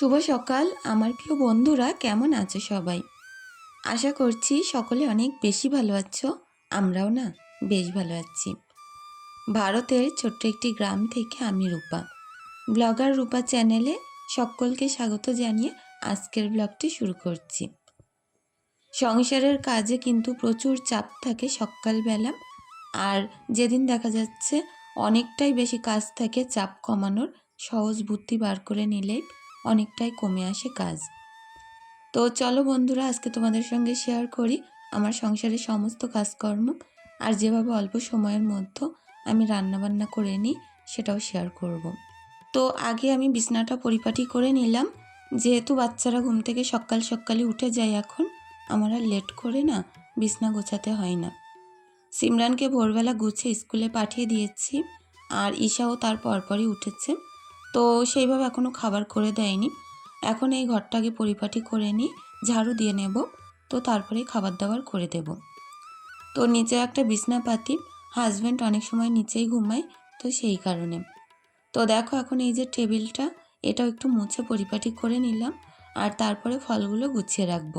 শুভ সকাল। আমার প্রিয় বন্ধুরা, কেমন আছো সবাই? আশা করছি সকলে অনেক বেশি ভালো আছো, আমরাও না বেশ ভালো আছি। ভারতের ছোট্ট একটি গ্রাম থেকে আমি রূপা। ব্লগার রূপা চ্যানেলে সকলকে স্বাগত জানিয়ে আজকের ব্লগটি শুরু করছি। সংসারের কাজে কিন্তু প্রচুর চাপ থাকে সকালবেলা, আর যেদিন দেখা যাচ্ছে অনেকটাই বেশি কাজ থাকে চাপ কমানোর, সহজ বুদ্ধি বার করে নিলেই অনেকটাই কমে আসে কাজ। তো চলো বন্ধুরা, আজকে তোমাদের সঙ্গে শেয়ার করি আমার সংসারের সমস্ত কাজকর্ম। আর যেভাবে অল্প সময়ের মধ্যে আমি রান্নাবান্না করে নিই, সেটাও শেয়ার করব। তো আগে আমি বিছনাটা পরিপাটি করে নিলাম। যেহেতু বাচ্চারা ঘুম থেকে সকাল সকালে উঠে যায় এখন, আমার আর লেট করে না, বিছনা গোছাতে হয় না। সিমরানকে ভোরবেলা গুছিয়ে স্কুলে পাঠিয়ে দিয়েছি। আর ঈশাও তার পরপরই উঠেছে। তো সেইভাবে এখনও খাবার করে দেয়নি। এখন এই ঘরটাকে পরিপাটি করে নিই, ঝাড়ু দিয়ে নেব, তো তারপরেই খাবার দাবার করে দেব। তো নিচে একটা বিছনা পাতি হাজব্যান্ড অনেক সময় নিচেই ঘুমায়, তো সেই কারণে। তো দেখো এখন এই যে টেবিলটা, এটাও একটু মুছে পরিপাটি করে নিলাম, আর তারপরে ফলগুলো গুছিয়ে রাখব।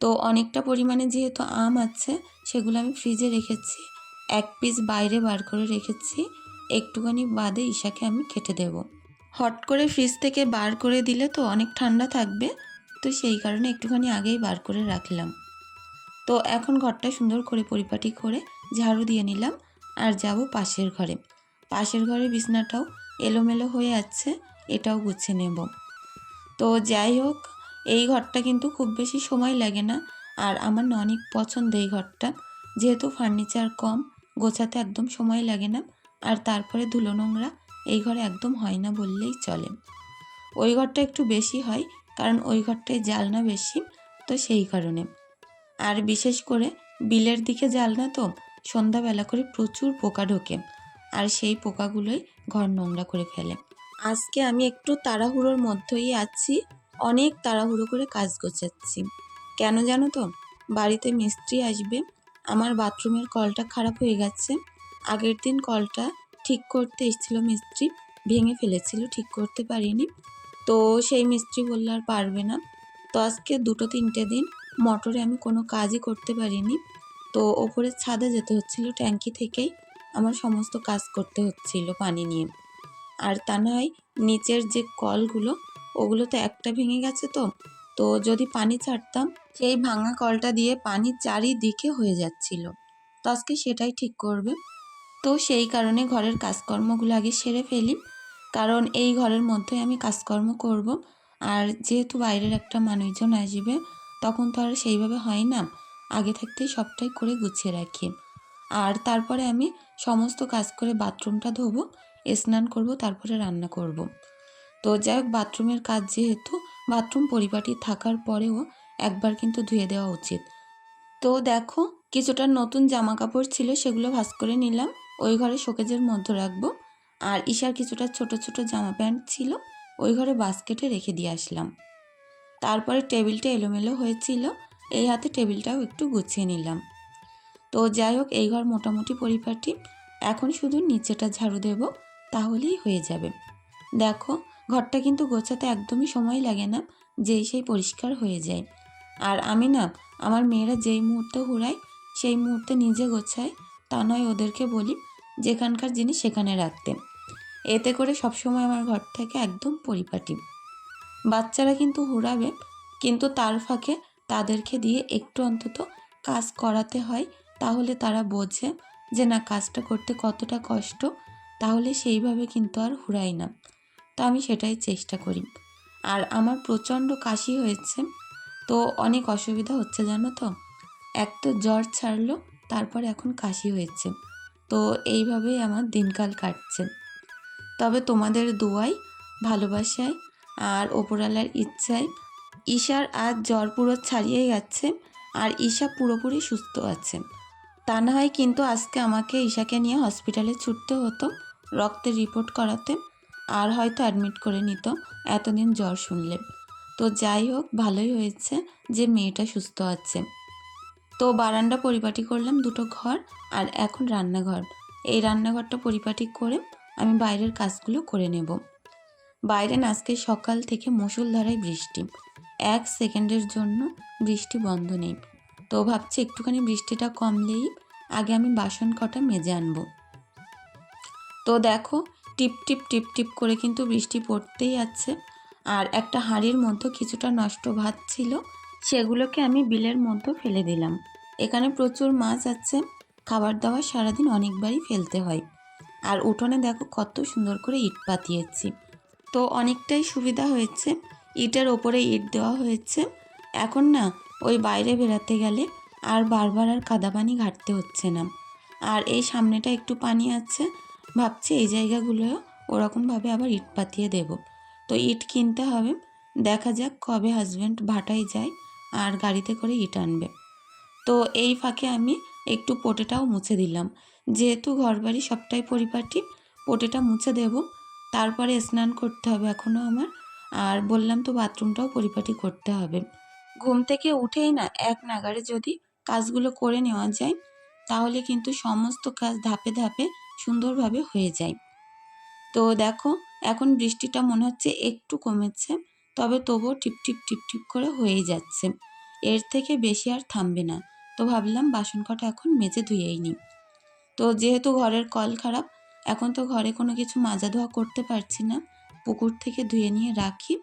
তো অনেকটা পরিমাণে যেহেতু আম আছে, সেগুলো আমি ফ্রিজে রেখেছি, এক পিস বাইরে বার করে রেখেছি, একটুখানি বাদে ঈশাকে আমি কেটে দেবো। হট করে ফ্রিজ থেকে বার করে দিলে তো অনেক ঠান্ডা থাকবে। তো সেই কারণে একটুখানি আগেই বার করে রাখলাম। তো এখন ঘরটা সুন্দর করে পরিপাটি করে ঝাড়ু দিয়ে নিলাম আর যাব পাশের ঘরে। পাশের ঘরের বিছনাটাও এলোমেলো হয়ে আছে, এটাও গুছিয়ে নেব। তো যাই হোক, এই ঘরটা কিন্তু খুব বেশি সময় লাগে না আর আমার না অনেক পছন্দ এই ঘরটা। যেহেতু ফার্নিচার কম, গোছাতে একদম সময় লাগে না। আর তারপরে ধুলো নোংরা এই ঘরে একদম হয় না বললেই চলে। ওই ঘরটা একটু বেশি হয়, কারণ ওই ঘরটায় জালনা বেশি, তো সেই কারণে। আর বিশেষ করে বিলের দিকে জালনা তো, সন্ধ্যাবেলা করে প্রচুর পোকা ঢোকে, আর সেই পোকাগুলোই ঘর নোংরা করে ফেলে। আজকে আমি একটু তাড়াহুড়োর মধ্যেই আছি, অনেক তাড়াহুড়ো করে কাজ গোছাচ্ছি। কেন জানো তো? বাড়িতে মিস্ত্রি আসবে, আমার বাথরুমের কলটা খারাপ হয়ে গেছে, আগের দিন কলটা ঠিক করতে এসেছিল মিস্ত্রি, ভেঙে ফেলেছিল, ঠিক করতে পারিনি। তো সেই মিস্ত্রি বললে, আর পারবে না। তো আজকে দুটো তিনটে দিন মোটরে আমি কোনো কাজই করতে পারিনি। তো ওপরে ছাদে যেতে হচ্ছিল, ট্যাঙ্কি থেকেই আমার সমস্ত কাজ করতে হচ্ছিল পানি নিয়ে। আর তা নয়, নিচের যে কলগুলো, ওগুলো তো একটা ভেঙে গেছে তো। তো যদি পানি ছাড়তাম, সেই ভাঙা কলটা দিয়ে পানি চারিদিকে হয়ে যাচ্ছিল। তো আজকে সেটাই ঠিক করবে। তো সেই কারণে ঘরের কাজকর্মগুলো আগে সেরে ফেলি। কারণ এই ঘরের মধ্যে আমি কাজকর্ম করব। আর যেহেতু বাইরের একটা মানুষজন আসবে, তখন তো আর সেইভাবে হয় না। আগে থাকতেই সবটাই করে গুছিয়ে রাখি। আর তারপরে আমি সমস্ত কাজ করে বাথরুমটা ধোবো, স্নান করব, তারপরে রান্না করব। তো যাই হোক, বাথরুমের কাজ যেহেতু, বাথরুম পরিপাটি থাকার পরেও একবার কিন্তু ধুয়ে দেওয়া উচিত। তো দেখো, কিছুটা নতুন জামা কাপড় ছিল, সেগুলো ভাস করে নিলাম। ওই ঘরে শোকেজের মধ্যে রাখব। আর ঈশার কিছুটা ছোট ছোট জামা প্যান্ট ছিল, ওই ঘরে বাস্কেটে রেখে দিয়ে আসলাম। তারপরে টেবিলটা এলোমেলো হয়েছিল, এই হাতে টেবিলটাও একটু গুছিয়ে নিলাম। তো যাই হোক, এই ঘর মোটামুটি পরিপাটি। এখন শুধু নিচেটা ঝাড়ু দেব, তাহলেই হয়ে যাবে। দেখো, ঘরটা কিন্তু গোছাতে একদমই সময় লাগে না, যেই সেই পরিষ্কার হয়ে যায়। আর আমি না, আমার মেয়েরা যেই মুহূর্তে ঘোরায়, সেই মুহূর্তে নিজে গোছায়, তা নয় ওদেরকে বলি যেখানকার জিনিস সেখানে রাখতে এতে করে সবসময় আমার ঘর থেকে একদম পরিপাটি। বাচ্চারা কিন্তু হুড়াবে, কিন্তু তার ফাঁকে তাদেরকে দিয়ে একটু অন্তত কাজ করাতে হয়, তাহলে তারা বোঝে যে, না, কাজটা করতে কতটা কষ্ট। তাহলে সেইভাবে কিন্তু আর হুড়াই না। তো আমি সেটাই চেষ্টা করি। আর আমার প্রচণ্ড কাশি হয়েছে, তো অনেক অসুবিধা হচ্ছে, জানো তো? এক তো জ্বর ছাড়লো, তারপর এখন কাশি হয়েছে। তো এইভাবেই আমার দিনকাল কাটছে। তবে তোমাদের দোয়াই, ভালোবাসায় আর ওপরালার ইচ্ছায় ঈশার আজ জ্বর পুরো ছাড়িয়ে গেছে আর ঈশা পুরোপুরি সুস্থ আছে। তা না হয় কিন্তু আজকে আমাকে ঈশাকে নিয়ে হসপিটালে ছুটতে হতো, রক্তের রিপোর্ট করাতে, আর হয়তো অ্যাডমিট করে নিত এতদিন জ্বর শুনলে। তো যাই হোক, ভালোই হয়েছে যে মেয়েটা সুস্থ আছে। তো বারান্দা পরিপাটি করলাম দুটো ঘর আর এখন রান্নাঘর। এই রান্নাঘরটা পরিপাটি করে আমি বাইরের কাজগুলো করে নেব। বাইরে আজকে সকাল থেকে মুষলধারায় বৃষ্টি। এক সেকেন্ডের জন্য বৃষ্টি বন্ধ নেই। তো ভাবছি একটুখানি বৃষ্টিটা কমলেই আগে আমি বাসন কটা মেজে আনব। তো দেখো টিপ টিপ টিপ টিপ করে কিন্তু বৃষ্টি পড়তেই আছে। আর একটা হাঁড়ির মধ্যে কিছুটা নষ্ট ভাত ছিল সেগুলোকে আমি বিলের মধ্যে ফেলে দিলাম। এখানে প্রচুর মাছ আছে। খাবার দাবার সারাদিন অনেকবারই ফেলতে হয়। আর উঠোনে দেখো কত সুন্দর করে ইট পাতিয়েছি। তো অনেকটাই সুবিধা হয়েছে। ইটের ওপরে ইট দেওয়া হয়েছে। এখন না, ওই বাইরে বেড়াতে গেলে আর বারবার আর কাদা পানি ঘাটতে হচ্ছে না। আর এই সামনেটা একটু পানি আছে। ভাবছি এই জায়গাগুলো ওরকমভাবে আবার ইট পাতিয়ে দেব। তো ইট কিনতে হবে। দেখা যাক কবে হাজব্যান্ড ভাটায় যায়। আর গাড়িতে করে ইট আনবে। তো এই ফাঁকে আমি একটু পোটেটাও মুছে দিলাম। যেহেতু ঘরবাড়ি সবটাই পরিপাটি, পোটেটা মুছে দেব। তারপরে স্নান করতে হবে এখনও আমার। আর বললাম তো বাথরুমটাও পরিপাটি করতে হবে। ঘুম থেকে উঠেই না এক নাগারে যদি কাজগুলো করে নেওয়া যায়, তাহলে কিন্তু সমস্ত কাজ ধাপে ধাপে সুন্দরভাবে হয়ে যায়। তো দেখো, এখন বৃষ্টিটা মনে হচ্ছে একটু কমেছে। তবে তবুও টিপটিপ টিপ টিপ টিপ করে হয়েই যাচ্ছে। এর থেকে বেশি আর থামবে না। তো ভাবলাম বাসন কটা এখন মেজে ধুয়েই নিই। তো যেহেতু ঘরের কল খারাপ, এখন তো ঘরে কোনো কিছু মাজা ধোয়া করতে পারছি না। পুকুর থেকে ধুয়ে নিয়ে রাখি।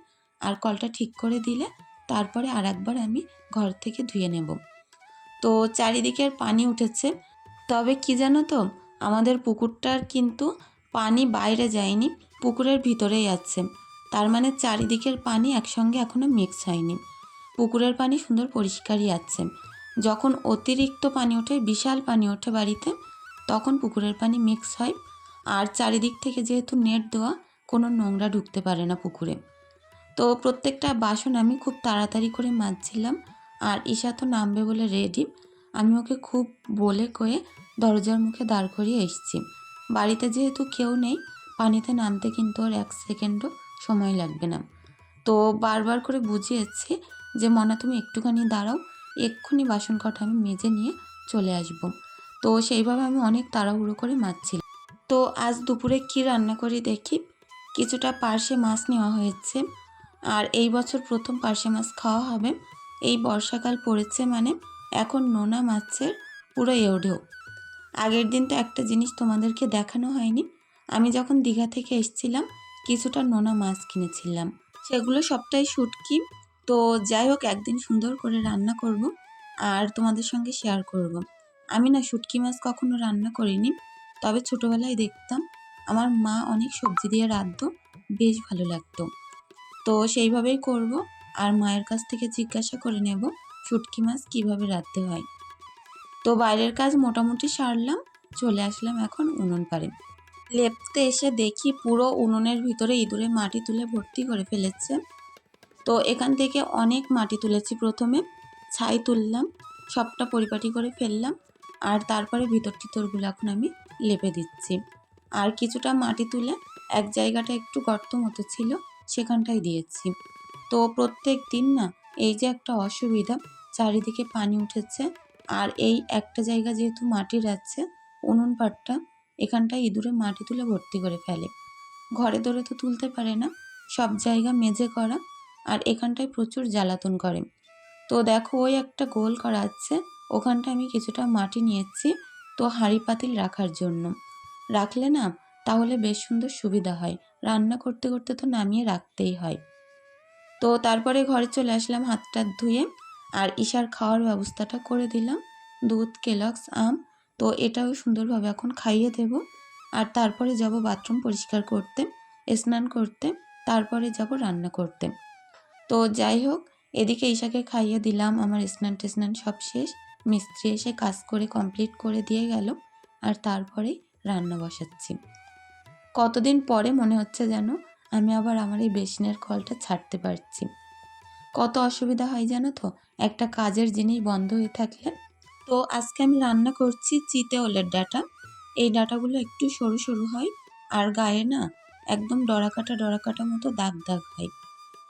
আর কলটা ঠিক করে দিলে তারপরে আর একবার আমি ঘর থেকে ধুয়ে নেব। তো চারিদিকের পানি উঠেছে। তবে কি জানো তো, আমাদের পুকুরটার কিন্তু পানি বাইরে যায়নি, পুকুরের ভিতরেই আছে। তার মানে চারিদিকের পানি একসঙ্গে এখনও মিক্স হয়নি। পুকুরের পানি সুন্দর পরিষ্কারই আছে। যখন অতিরিক্ত পানি ওঠে, বিশাল পানি ওঠে বাড়িতে, তখন পুকুরের পানি মিক্স হয়। আর চারিদিক থেকে যেহেতু নেট দেওয়া, কোনো নোংরা ঢুকতে পারে না পুকুরে। তো প্রত্যেকটা বাসন আমি খুব তাড়াতাড়ি করে মাজছিলাম, আর ঈশা তো নামবে বলে রেডি আমি ওকে খুব বলে কয়ে দরজার মুখে দাঁড় করিয়ে এসছি। বাড়িতে যেহেতু কেউ নেই, পানিতে নামতে কিন্তু ওর এক সেকেন্ডও সময় লাগবে না। তো বারবার করে বুঝিয়েছি যে, মনা, তুমি একটুখানি দাঁড়াও, এক্ষুনি বাসন কটা আমি মেজে নিয়ে চলে আসব। তো সেইভাবে আমি অনেক তাড়াহুড়ো করে মাজছিলাম তো আজ দুপুরে কি রান্না করি দেখি। কিছুটা পার্শে মাছ নেওয়া হয়েছে। আর এই বছর প্রথম পার্শে মাছ খাওয়া হবে। এই বর্ষাকাল পড়েছে মানে এখন নোনা মাছের পুরো এওঢেও আগের দিন তো একটা জিনিস তোমাদেরকে দেখানো হয়নি। আমি যখন দীঘা থেকে এসেছিলাম কিছুটা নোনা মাছ কিনেছিলাম। সেগুলো সবটাই শুটকি। তো যাই হোক, একদিন সুন্দর করে রান্না করব আর তোমাদের সঙ্গে শেয়ার করব। আমি না শুটকি মাছ কখনো রান্না করিনি, তবে ছোটোবেলায় দেখতাম আমার মা অনেক সবজি দিয়ে রাঁধতো, বেশ ভালো লাগতো। তো সেইভাবেই করব আর মায়ের কাছ থেকে জিজ্ঞাসা করে নেব শুটকি মাছ কীভাবে রাঁধতে হয়। তো বাইরের কাজ মোটামুটি সারলাম, চলে আসলাম এখন উনুন পাড়ে। লেপতে এসে দেখি পুরো উনুনের ভিতরে ইঁদুরে মাটি তুলে ভর্তি করে ফেলেছে। তো এখান থেকে অনেক মাটি তুলেছি প্রথমে। ছাই তুললাম, সবটা পরিপাটি করে ফেললাম আর তারপরে ভিতর টিতরগুলো এখন আমি লেপে দিচ্ছি। আর কিছুটা মাটি তুলে এক জায়গাটা একটু গর্ত মতো ছিল সেখানটায় দিয়েছি। তো প্রত্যেক দিন না এই যে একটা অসুবিধা, চারিদিকে পানি উঠেছে আর এই একটা জায়গা যেহেতু মাটির আছে, উনুন পাটটা এখানটায় ইঁদুরে মাটি তুলে ভর্তি করে ফেলে। ঘরে দৌড়ে তো তুলতে পারে না, সব জায়গা মেজে করা আর এখানটায় প্রচুর জ্বালাতন করে। তো দেখো, ওই একটা গোল করা আছে ওখানটা আমি কিছুটা মাটি নিয়েছি তো হাঁড়ি পাতিল রাখার জন্য। রাখলে না, তাহলে বেশ সুন্দর সুবিধা হয়, রান্না করতে করতে তো নামিয়ে রাখতেই হয়। তো তারপরে ঘরে চলে আসলাম হাতটা ধুয়ে আর ঈশার খাওয়ার ব্যবস্থাটা করে দিলাম। দুধ, কেলক্স, আম তো এটাও সুন্দরভাবে এখন খাইয়ে দেব। আর তারপরে যাব বাথরুম পরিষ্কার করতে, স্নান করতে, তারপরে যাব রান্না করতে। তো যাই হোক, এদিকে ঈশাকে খাইয়ে দিলাম, আমার স্নান টেস্নান সব শেষ। মিস্ত্রি এসে কাজ করে কমপ্লিট করে দিয়ে গেল, আর তারপরে রান্না বসাচ্ছি। কতদিন পরে মনে হচ্ছে যেন আমি আবার আমার এই বেসিনের কলটা ছাড়তে পারছি। কত অসুবিধা হয় জানো তো? একটা কাজের জিনিস বন্ধ হয়ে থাকলে তো আজকে আমি রান্না করছি চিতে ওলের ডাটা। এই ডাটাগুলো একটু সরু সরু হয় আর গায়ে না একদম ডরাকাটা ডরাকাটা মতো দাগ দাগ হয়।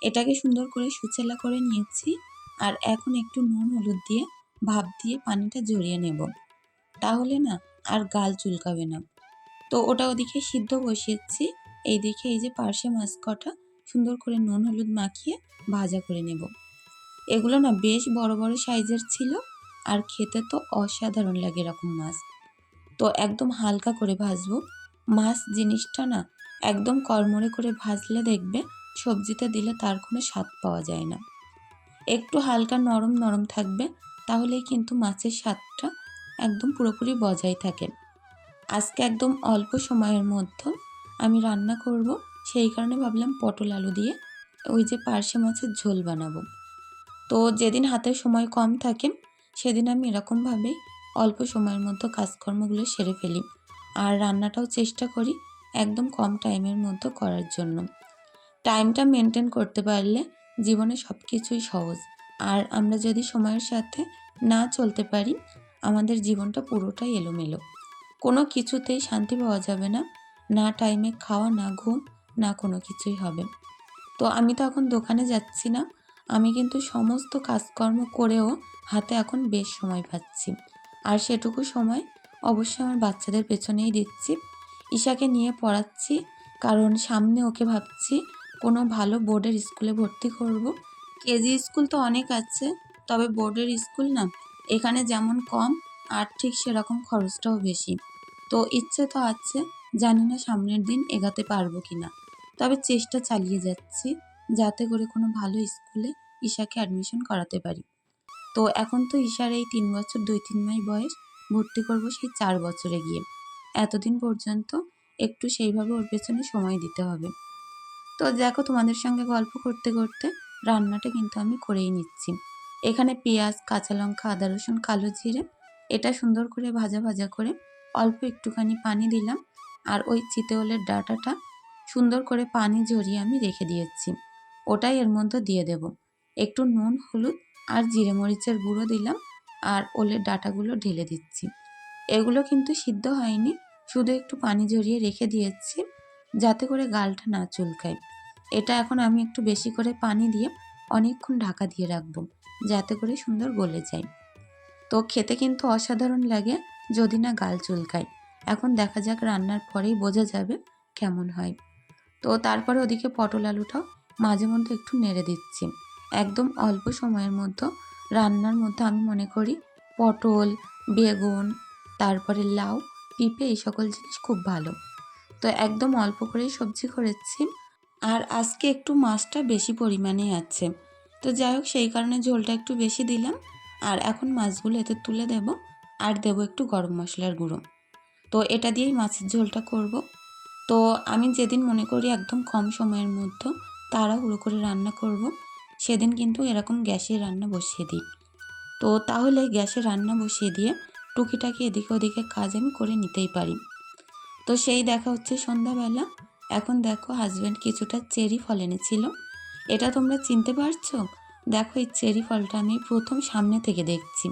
এটাকে সুন্দর করে সুচেলা করে নিয়েছি আর এখন একটু নুন, হলুদ দিয়ে ভাপ দিয়ে পানিটা জড়িয়ে নেব। তাহলে না আর গাল চুলকাবে না। তো ওটা ওদিকে সিদ্ধ বসিয়েছি। এইদিকে এই যে পার্শে মাছ কটা সুন্দর করে নুন, হলুদ মাখিয়ে ভাজা করে নেব। এগুলো না বেশ বড় বড় সাইজের ছিল আর খেতে তো অসাধারণ লাগে এরকম মাছ। তো একদম হালকা করে ভাজবো। মাছ জিনিসটা না একদম কড়মড়ে করে ভাজলে দেখবে সবজিতে দিলে তার কোনো স্বাদ পাওয়া যায় না। একটু হালকা নরম নরম থাকবে, তাহলেই কিন্তু মাছের স্বাদটা একদম পুরোপুরি বজায় থাকে। আজকে একদম অল্প সময়ের মধ্যে আমি রান্না করব, সেই কারণে ভাবলাম পটল আলু দিয়ে ওই যে পার্শে মাছের ঝোল বানাবো। তো যেদিন হাতে সময় কম থাকে সেদিন আমি এরকমভাবেই অল্প সময়ের মধ্যে কাজকর্মগুলো সেরে ফেলি আর রান্নাটাও চেষ্টা করি একদম কম টাইমের মধ্যে করার জন্য। টাইমটা মেনটেন করতে পারলে জীবনে সব কিছুই সহজ। আর আমরা যদি সময়ের সাথে না চলতে পারি, আমাদের জীবনটা পুরোটাই এলোমেলো। কোনো কিছুতেই শান্তি পাওয়া যাবে না না টাইমে খাওয়া, না ঘুম, না কোনো কিছুই হবে। তো আমি তো এখন দোকানে যাচ্ছি না আমি কিন্তু সমস্ত কাজকর্ম করেও হাতে এখন বেশ সময় পাচ্ছি। আর সেটুকু সময় অবশ্যই আমার বাচ্চাদের পেছনেই দিচ্ছি। ঈশাকে নিয়ে পড়াচ্ছি, কারণ সামনে ওকে ভাবছি কোনো ভালো বোর্ডের স্কুলে ভর্তি করব। কেজি স্কুল তো অনেক আছে, তবে বোর্ডের স্কুল না, এখানে যেমন কম আর ঠিক সেরকম খরচটাও বেশি। তো ইচ্ছে তো আছে, জানি না সামনের দিন এগাতে পারব কি না তবে চেষ্টা চালিয়ে যাচ্ছি। যাতে করে কোনো ভালো স্কুলে ঈশাকে অ্যাডমিশন করাতে পারি। তো এখন তো ঈশার এই তিন বছর, দুই তিন মাস বয়স, ভর্তি করব সেই চার বছরে গিয়ে। এতদিন পর্যন্ত একটু সেইভাবে ওর পেছনে সময় দিতে হবে। তো দেখো তোমাদের সঙ্গে গল্প করতে করতে রান্নাটা কিন্তু আমি করেই নিচ্ছি। এখানে পেঁয়াজ, কাঁচা লঙ্কা, আদা, রসুন, কালো জিরে, এটা সুন্দর করে ভাজা ভাজা করে অল্প একটুখানি পানি দিলাম। আর ওই চিতেওলের ডাটাটা সুন্দর করে পানি ঝরিয়ে আমি রেখে দিয়েছি। ওটাই এর মধ্যে দিয়ে দেব। একটু নুন, হলুদ আর জিরে মরিচের গুঁড়ো দিলাম আর ওলের ডাটাগুলো ঢেলে দিচ্ছি। এগুলো কিন্তু সিদ্ধ হয়নি, শুধু একটু পানি ঝরিয়ে রেখে দিয়েছি যাতে করে গালটা না চুলকায়। এটা এখন আমি একটু বেশি করে পানি দিয়ে অনেকক্ষণ ঢাকা দিয়ে রাখব যাতে করে সুন্দর গলে যায়। তো খেতে কিন্তু অসাধারণ লাগে যদি না গাল চুলকায়। এখন দেখা যাক রান্নার পরেই বোঝা যাবে কেমন হয়। তো তারপরে ওদিকে পটল আলুটাও মাঝে মধ্যে একটু নেড়ে দিচ্ছি। একদম অল্প সময়ের মধ্যে রান্নার মধ্যে আমি মনে করি পটল, বেগুন, তারপরে লাউ, পিঁপে এই সকল জিনিস খুব ভালো। তো একদম অল্প করেই সবজি করেছি আর আজকে একটু মাছটা বেশি পরিমাণে আছে। তো যাই হোক, সেই কারণে ঝোলটা একটু বেশি দিলাম আর এখন মাছগুলো এতে তুলে দেব আর দেব একটু গরম মশলার গুঁড়ো। তো এটা দিয়েই মাছের ঝোলটা করব। তো আমি যেদিন মনে করি একদম কম সময়ের মধ্যে তাড়াহুড়ো করে রান্না করব। সেদিন কিন্তু এরকম গ্যাসে রান্না বসিয়ে দিই। তো তাহলে গ্যাসে রান্না বসিয়ে দিয়ে টুকিটাকি এদিকে ওদিকে কাজ আমি করে নিতেই পারি। তো সেই দেখা হচ্ছে সন্ধ্যাবেলা। এখন দেখো হাজব্যান্ড কিছুটা চেরি ফল এনেছিল। এটা তোমরা চিনতে পারছ? দেখো এই চেরি ফলটা আমি প্রথম সামনে থেকে দেখছি।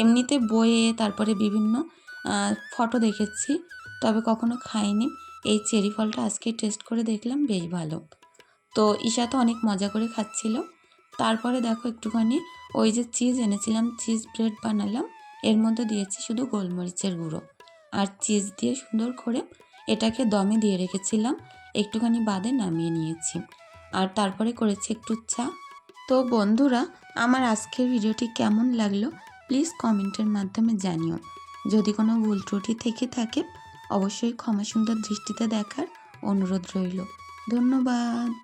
এমনিতে বইয়ে তারপরে বিভিন্ন ফটো দেখেছি, তবে কখনো খাইনি। এই চেরি ফলটা আজকে টেস্ট করে দেখলাম, বেশ ভালো। তো ঈশা তো অনেক মজা করে খাচ্ছিল। তারপরে দেখো একটুখানি ওই যে চিজ এনেছিলাম চিজ ব্রেড বানালাম। এর মধ্যে দিয়েছি শুধু গোলমরিচের গুঁড়ো। আর চিজ দিয়ে সুন্দর করে এটাকে দমে দিয়ে রেখেছিলাম। একটুখানি বাদে নামিয়ে নিয়েছি। আর তারপরে করেছি একটু চা। তো বন্ধুরা, আমার আজকের ভিডিওটি কেমন লাগল প্লিজ কমেন্টের মাধ্যমে জানিও। যদি কোনো ভুল ত্রুটি থেকে থাকে, অবশ্যই ক্ষমা সুন্দর দৃষ্টিতে দেখার অনুরোধ রইল। ধন্যবাদ।